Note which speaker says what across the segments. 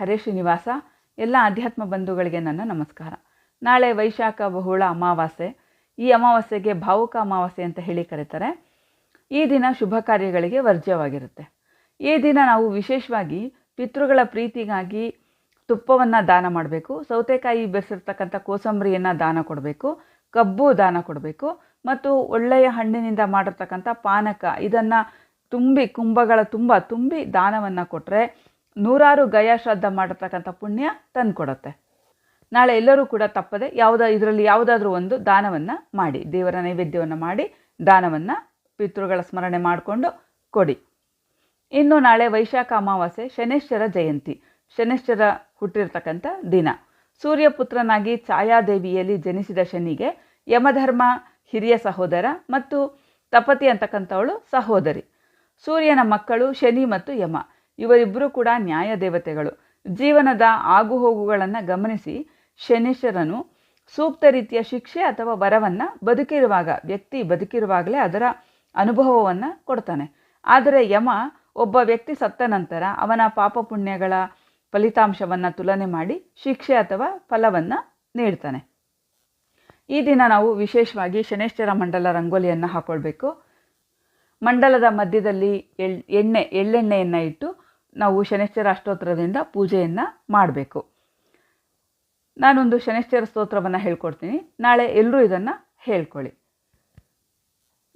Speaker 1: ಹರೇ ಶ್ರೀನಿವಾಸ, ಎಲ್ಲ ಆಧ್ಯಾತ್ಮ ಬಂಧುಗಳಿಗೆ ನನ್ನ ನಮಸ್ಕಾರ. ನಾಳೆ ವೈಶಾಖ ಬಹುಳ ಅಮಾವಾಸ್ಯೆ. ಈ ಅಮಾವಾಸ್ಯೆಗೆ ಭಾವುಕ ಅಮಾವಾಸ್ಯೆ ಅಂತ ಹೇಳಿ ಕರೀತಾರೆ. ಈ ದಿನ ಶುಭ ಕಾರ್ಯಗಳಿಗೆ ವರ್ಜ್ಯವಾಗಿರುತ್ತೆ. ಈ ದಿನ ನಾವು ವಿಶೇಷವಾಗಿ ಪಿತೃಗಳ ಪ್ರೀತಿಗಾಗಿ ತುಪ್ಪವನ್ನು ದಾನ ಮಾಡಬೇಕು. ಸೌತೆಕಾಯಿ ಬೆರೆಸಿರ್ತಕ್ಕಂಥ ಕೋಸಂಬರಿಯನ್ನು ದಾನ ಕೊಡಬೇಕು. ಕಬ್ಬು ದಾನ ಕೊಡಬೇಕು. ಮತ್ತು ಒಳ್ಳೆಯ ಹಣ್ಣಿನಿಂದ ಮಾಡಿರ್ತಕ್ಕಂಥ ಪಾನಕ, ಇದನ್ನು ತುಂಬಿ, ಕುಂಭಗಳ ತುಂಬ ತುಂಬಿ ದಾನವನ್ನು ಕೊಟ್ಟರೆ ನೂರಾರು ಗಯ ಶ್ರದ್ಧ ಮಾಡಿರ್ತಕ್ಕಂಥ ಪುಣ್ಯ ತಂದುಕೊಡತ್ತೆ. ನಾಳೆ ಎಲ್ಲರೂ ಕೂಡ ತಪ್ಪದೆ ಯಾವುದ, ಇದರಲ್ಲಿ ಯಾವುದಾದ್ರೂ ಒಂದು ದಾನವನ್ನು ಮಾಡಿ, ದೇವರ ನೈವೇದ್ಯವನ್ನು ಮಾಡಿ, ದಾನವನ್ನು ಪಿತೃಗಳ ಸ್ಮರಣೆ ಮಾಡಿಕೊಂಡು ಕೊಡಿ. ಇನ್ನು ನಾಳೆ ವೈಶಾಖ ಅಮಾವಾಸ್ಯೆ, ಶನೇಶ್ವರ ಜಯಂತಿ. ಶನೇಶ್ವರ ಹುಟ್ಟಿರ್ತಕ್ಕಂಥ ದಿನ. ಸೂರ್ಯಪುತ್ರನಾಗಿ ಛಾಯಾದೇವಿಯಲ್ಲಿ ಜನಿಸಿದ ಶನಿಗೆ ಯಮಧರ್ಮ ಹಿರಿಯ ಸಹೋದರ ಮತ್ತು ತಪತಿ ಅಂತಕ್ಕಂಥವಳು ಸಹೋದರಿ. ಸೂರ್ಯನ ಮಕ್ಕಳು ಶನಿ ಮತ್ತು ಯಮ. ಇವರಿಬ್ಬರು ಕೂಡ ನ್ಯಾಯ ದೇವತೆಗಳು. ಜೀವನದ ಆಗುಹೋಗುಗಳನ್ನು ಗಮನಿಸಿ ಶನೇಶ್ವರನು ಸೂಕ್ತ ರೀತಿಯ ಶಿಕ್ಷೆ ಅಥವಾ ವರವನ್ನು ಬದುಕಿರುವಾಗ, ವ್ಯಕ್ತಿ ಬದುಕಿರುವಾಗಲೇ ಅದರ ಅನುಭವವನ್ನು ಕೊಡ್ತಾನೆ. ಆದರೆ ಯಮ ಒಬ್ಬ ವ್ಯಕ್ತಿ ಸತ್ತ ನಂತರ ಅವನ ಪಾಪ ಪುಣ್ಯಗಳ ಫಲಿತಾಂಶವನ್ನು ತುಲನೆ ಮಾಡಿ ಶಿಕ್ಷೆ ಅಥವಾ ಫಲವನ್ನು ನೀಡ್ತಾನೆ. ಈ ದಿನ ನಾವು ವಿಶೇಷವಾಗಿ ಶನೇಶ್ವರ ಮಂಡಲ ರಂಗೋಲಿಯನ್ನು ಹಾಕ್ಕೊಳ್ಬೇಕು ಮಂಡಲದ ಮಧ್ಯದಲ್ಲಿ ಎಳ್, ಎಣ್ಣೆ, ಎಳ್ಳೆಣ್ಣೆಯನ್ನು ಇಟ್ಟು ನಾವು ಶನಿಶ್ಚರ ಅಷ್ಟೋತ್ರದಿಂದ ಪೂಜೆಯನ್ನು ಮಾಡಬೇಕು. ನಾನೊಂದು ಶನಿಶ್ಚರ ಸ್ತೋತ್ರವನ್ನು ಹೇಳ್ಕೊಡ್ತೀನಿ. ನಾಳೆ ಎಲ್ಲರೂ ಇದನ್ನು ಹೇಳ್ಕೊಳ್ಳಿ.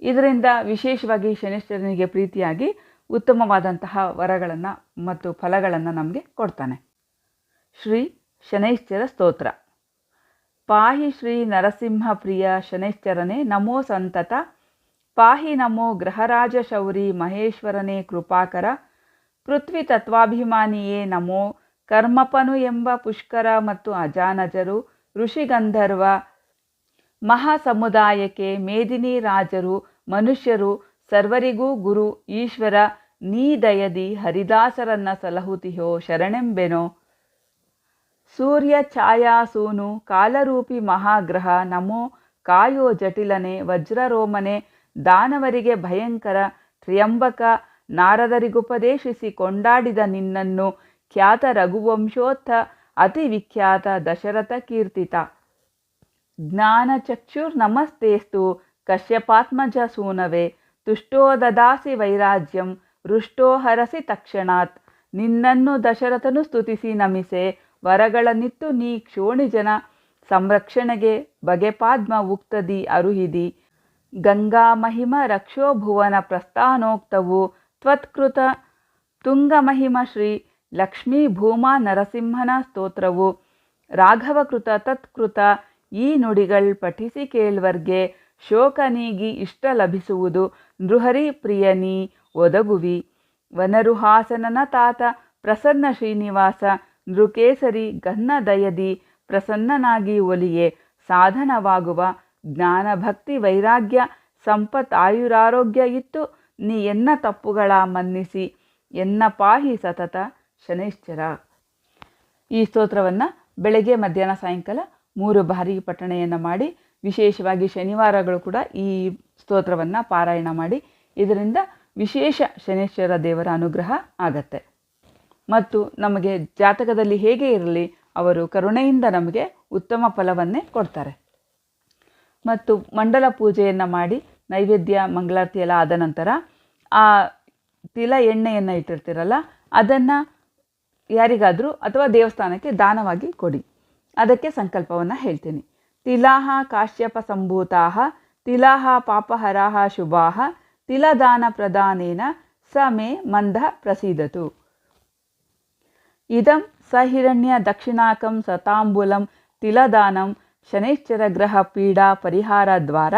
Speaker 1: ಇದರಿಂದ ವಿಶೇಷವಾಗಿ ಶನಿಶ್ಚರನಿಗೆ ಪ್ರೀತಿಯಾಗಿ ಉತ್ತಮವಾದಂತಹ ವರಗಳನ್ನು ಮತ್ತು ಫಲಗಳನ್ನು ನಮಗೆ ಕೊಡ್ತಾನೆ. ಶ್ರೀ ಶನೈಶ್ಚರ ಸ್ತೋತ್ರ. ಪಾಹಿ ಶ್ರೀ ನರಸಿಂಹ ಪ್ರಿಯ ಶನೈಶ್ಚರನೇ ನಮೋ ಸಂತತ. ಪಾಹಿ ನಮೋ ಗ್ರಹರಾಜ ಶೌರಿ ಮಹೇಶ್ವರನೇ ಕೃಪಾಕರ. ಪೃಥ್ವಿ ತತ್ವಾಭಿಮಾನಿಯೇ ನಮೋ ಕರ್ಮಪನು ಎಂಬ ಪುಷ್ಕರ ಮತ್ತು ಅಜಾನಜರು, ಋಷಿಗಂಧರ್ವ, ಮಹಾಸಮುದಾಯಕ್ಕೆ ಮೇದಿನಿ ರಾಜರು, ಮನುಷ್ಯರು, ಸರ್ವರಿಗೂ ಗುರು, ಈಶ್ವರ, ನೀ ದಯದಿ ಹರಿದಾಸರನ್ನ ಸಲಹುತಿಹೋ ಶರಣೆಂಬೆನೋ. ಸೂರ್ಯ ಛಾಯಾಸೂನು ಕಾಲರೂಪಿ ಮಹಾಗ್ರಹ ನಮೋ ಕಾಯೋ ಜಟಿಲನೆ ವಜ್ರರೋಮನೆ ದಾನವರಿಗೆ ಭಯಂಕರ ತ್ರ್ಯಂಬಕ ನಾರದರಿಗುಪದೇಶಿಸಿ ಕೊಂಡಾಡಿದ ನಿನ್ನನ್ನು ಖ್ಯಾತ ರಘುವಂಶೋತ್ಥ ಅತಿ ವಿಖ್ಯಾತ ದಶರಥ ಕೀರ್ತಿತ. ಜ್ಞಾನಚಕ್ಷುರ್ ನಮಸ್ತೇಸ್ತು ಕಶ್ಯಪಾತ್ಮಜ ಸೂನವೇ. ತುಷ್ಟೋ ದದಾಸಿ ವೈರಾಜ್ಯಂ, ರುಷ್ಟೋ ಹರಸಿ ತಕ್ಷಣಾತ್. ನಿನ್ನನ್ನು ದಶರಥನು ಸ್ತುತಿಸಿ ನಮಿಸೆ. ವರಗಳನ್ನಿತ್ತು ನೀ ಕ್ಷೋಣಿಜನ. ಸಂರಕ್ಷಣೆಗೆ ಬಗೆಪಾದ್ಮ ಉಕ್ತದಿ ಅರುಹಿದಿ. ಗಂಗಾ ಮಹಿಮ ರಕ್ಷೋ ಭುವನ ಪ್ರಸ್ಥಾನೋಕ್ತವು ತ್ವತ್ಕೃತ ತುಂಗಮಹಿಮ ಶ್ರೀ ಲಕ್ಷ್ಮೀ ಭೂಮಾ ನರಸಿಂಹನ ಸ್ತೋತ್ರವು. ರಾಘವಕೃತ ತತ್ಕೃತ ಈ ನುಡಿಗಳ್ ಪಠಿಸಿ ಕೇಳ್ವರ್ಗೆ ಶೋಕನೀಗಿ ಇಷ್ಟ ಲಭಿಸುವುದು ನೃಹರಿ ಪ್ರಿಯನೀ ಒದಗುವಿ. ವನರುಹಾಸನನ ತಾತ ಪ್ರಸನ್ನ ಶ್ರೀನಿವಾಸ ನೃಕೇಸರಿ ಗನ್ನ ದಯದಿ ಪ್ರಸನ್ನನಾಗಿ ಒಲಿಯೆ ಸಾಧನವಾಗುವ ಜ್ಞಾನ ಭಕ್ತಿ ವೈರಾಗ್ಯ ಸಂಪತ್ ಆಯುರಾರೋಗ್ಯ ಇತ್ತು ನೀ ಎನ್ನ ತಪ್ಪುಗಳ ಮನ್ನಿಸಿ, ಎನ್ನ ಪಾಹಿ ಸತತ ಶನೈಶ್ಚರ. ಈ ಸ್ತೋತ್ರವನ್ನು ಬೆಳಗ್ಗೆ, ಮಧ್ಯಾಹ್ನ, ಸಾಯಂಕಾಲ ಮೂರು ಬಾರಿ ಪಠಣೆಯನ್ನು ಮಾಡಿ, ವಿಶೇಷವಾಗಿ ಶನಿವಾರಗಳು ಕೂಡ ಈ ಸ್ತೋತ್ರವನ್ನು ಪಾರಾಯಣ ಮಾಡಿ, ಇದರಿಂದ ವಿಶೇಷ ಶನೇಶ್ವರ ದೇವರ ಅನುಗ್ರಹ ಆಗತ್ತೆ. ಮತ್ತು ನಮಗೆ ಜಾತಕದಲ್ಲಿ ಹೇಗೆ ಇರಲಿ, ಅವರು ಕರುಣೆಯಿಂದ ನಮಗೆ ಉತ್ತಮ ಫಲವನ್ನೇ ಕೊಡ್ತಾರೆ. ಮತ್ತು ಮಂಡಲ ಪೂಜೆಯನ್ನು ಮಾಡಿ ನೈವೇದ್ಯ, ಮಂಗಳಾರತಿ ಎಲ್ಲ ಆದ ನಂತರ ಆ ತಿಲ ಎಣ್ಣೆಯನ್ನು ಇಟ್ಟಿರ್ತೀರಲ್ಲ, ಅದನ್ನು ಯಾರಿಗಾದರೂ ಅಥವಾ ದೇವಸ್ಥಾನಕ್ಕೆ ದಾನವಾಗಿ ಕೊಡಿ. ಅದಕ್ಕೆ ಸಂಕಲ್ಪವನ್ನು ಹೇಳ್ತೀನಿ. ತಿಲಾಹ ಕಾಶ್ಯಪ ಸಂಭೂತಾಹ, ತಿಲಾಹ ಪಾಪಹರಾಹ ಶುಭಾಹ, ತಿಲದಾನ ಪ್ರದಾನೇನ ಸ ಮೇ ಮಂದ ಪ್ರಸೀದತು. ಇದಂ ಸಹಿರಣ್ಯ ದಕ್ಷಿಣಾಕಂ ಸತಾಂಬುಲಂ ತಿಲದಾನಂ ಶನೈಶ್ಚರ ಗ್ರಹ ಪೀಡಾ ಪರಿಹಾರ ದ್ವಾರ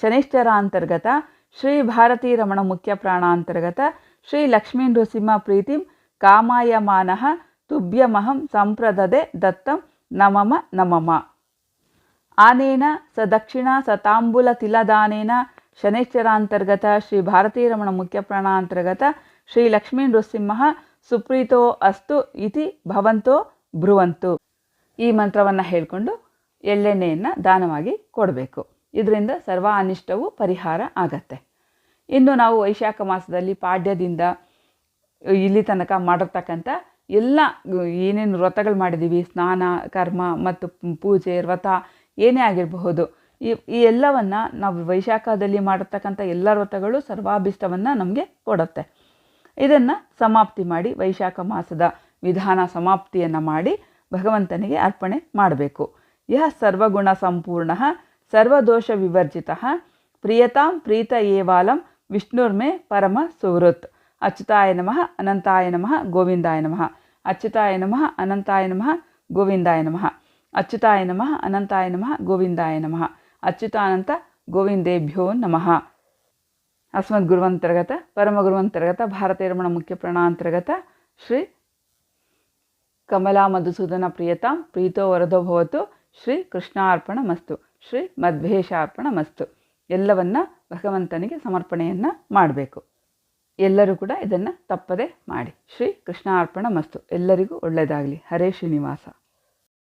Speaker 1: ಶನೈಶ್ಚರಾಂತರ್ಗತ, ಶ್ರೀ ಭಾರತೀ ರಮಣ ಮುಖ್ಯ ಪ್ರಾಣ ಅಂತರ್ಗತ ಶ್ರೀ ಲಕ್ಷ್ಮೀ ನೃಸಿಂಹ ಪ್ರೀತಿಂ ಕಾಮಾಯಮಾನಃ ತುಭ್ಯಮಹಂ ಸಂಪ್ರದದೆ ದತ್ತಂ ನಮಮ ನಮಮ. ಆನೇನ ಸ ದಕ್ಷಿಣ ಸತಾಂಬುಲ ತಿಲದಾನೇನ ಶನೈಶ್ಚರಾಂತರ್ಗತ, ಶ್ರೀ ಭಾರತೀ ರಮಣ ಮುಖ್ಯ ಪ್ರಾಣಾಂತರ್ಗತ, ಶ್ರೀ ಲಕ್ಷ್ಮೀ ನೃಸಿಂಹ ಸುಪ್ರೀತೋ ಅಸ್ತು ಇತಿ ಭವಂತೋ ಭ್ರುವಂತು ಈ ಮಂತ್ರವನ್ನು ಹೇಳಿಕೊಂಡು ಎಳ್ಳೆಣ್ಣೆಯನ್ನು ದಾನವಾಗಿ ಕೊಡಬೇಕು. ಇದರಿಂದ ಸರ್ವ ಅನಿಷ್ಟವು ಪರಿಹಾರ ಆಗತ್ತೆ. ಇನ್ನು ನಾವು ವೈಶಾಖ ಮಾಸದಲ್ಲಿ ಪಾಡ್ಯದಿಂದ ಇಲ್ಲಿ ತನಕ ಮಾಡಿರ್ತಕ್ಕಂಥ ಎಲ್ಲ ಏನೇನು ವ್ರತಗಳು ಮಾಡಿದ್ದೀವಿ, ಸ್ನಾನ, ಕರ್ಮ ಮತ್ತು ಪೂಜೆ, ವ್ರತ ಏನೇ ಆಗಿರಬಹುದು, ಈ ಈ ಎಲ್ಲವನ್ನು ನಾವು ವೈಶಾಖದಲ್ಲಿ ಮಾಡಿರ್ತಕ್ಕಂಥ ಎಲ್ಲ ವ್ರತಗಳು ಸರ್ವಾಭಿಷ್ಟವನ್ನು ನಮಗೆ ಕೊಡುತ್ತೆ. ಇದನ್ನು ಸಮಾಪ್ತಿ ಮಾಡಿ ವೈಶಾಖ ಮಾಸದ ವಿಧಾನ ಸಮಾಪ್ತಿಯನ್ನು ಮಾಡಿ ಭಗವಂತನಿಗೆ ಅರ್ಪಣೆ ಮಾಡಬೇಕು. ಯಹ ಸರ್ವಗುಣ ಸಂಪೂರ್ಣ ಸರ್ವದೋಷ ವಿವರ್ಜಿತ ಪ್ರಿಯತಾಂ ಪ್ರೀತ ಏವಾಲಂ ವಿಷ್ಣುರ್ಮೆ ಪರಮ ಸುಹೃತ್ ಅಚ್ಯುತಾಯ ನಮಃ ಅನಂತಾಯ ನಮಃ ಗೋವಿಂದಾಯ ನಮಃ ಅಚ್ಯುತಾಯ ನಮಃ ಅನಂತಾಯ ನಮಃ ಗೋವಿಂದಾಯ ನಮಃ ಅಚ್ಯುತಾಯ ನಮಃ ಅನಂತಾಯ ನಮಃ ಗೋವಿಂದಾಯ ನಮಃ ಅಚ್ಯುತಾನಂತ ಗೋವಿಂದೇಭ್ಯೋ ನಮಃ ಅಸ್ಮದ್ ಗುರುವಂತರ್ಗತ ಪರಮ ಗುರುವಂತರ್ಗತ ಭಾರತೀಯ ರಮಣ ಮುಖ್ಯ ಪ್ರಣಾಂತರ್ಗತ ಶ್ರೀ ಕಮಲಾ ಮಧುಸೂದನ ಪ್ರಿಯತಾಂ ಪ್ರೀತೋ ವರದೋ ಭವತು ಶ್ರೀ ಕೃಷ್ಣಾರ್ಪಣ ಮಸ್ತು ಶ್ರೀ ಮಧ್ವೇಶಾರ್ಪಣ ಮಸ್ತು ಎಲ್ಲವನ್ನ ಭಗವಂತನಿಗೆ ಸಮರ್ಪಣೆಯನ್ನು ಮಾಡಬೇಕು. ಎಲ್ಲರೂ ಕೂಡ ಇದನ್ನು ತಪ್ಪದೆ ಮಾಡಿ. ಶ್ರೀ ಕೃಷ್ಣಾರ್ಪಣ ಮಸ್ತು ಎಲ್ಲರಿಗೂ ಒಳ್ಳೆಯದಾಗಲಿ ಹರೇ ಶ್ರೀನಿವಾಸ.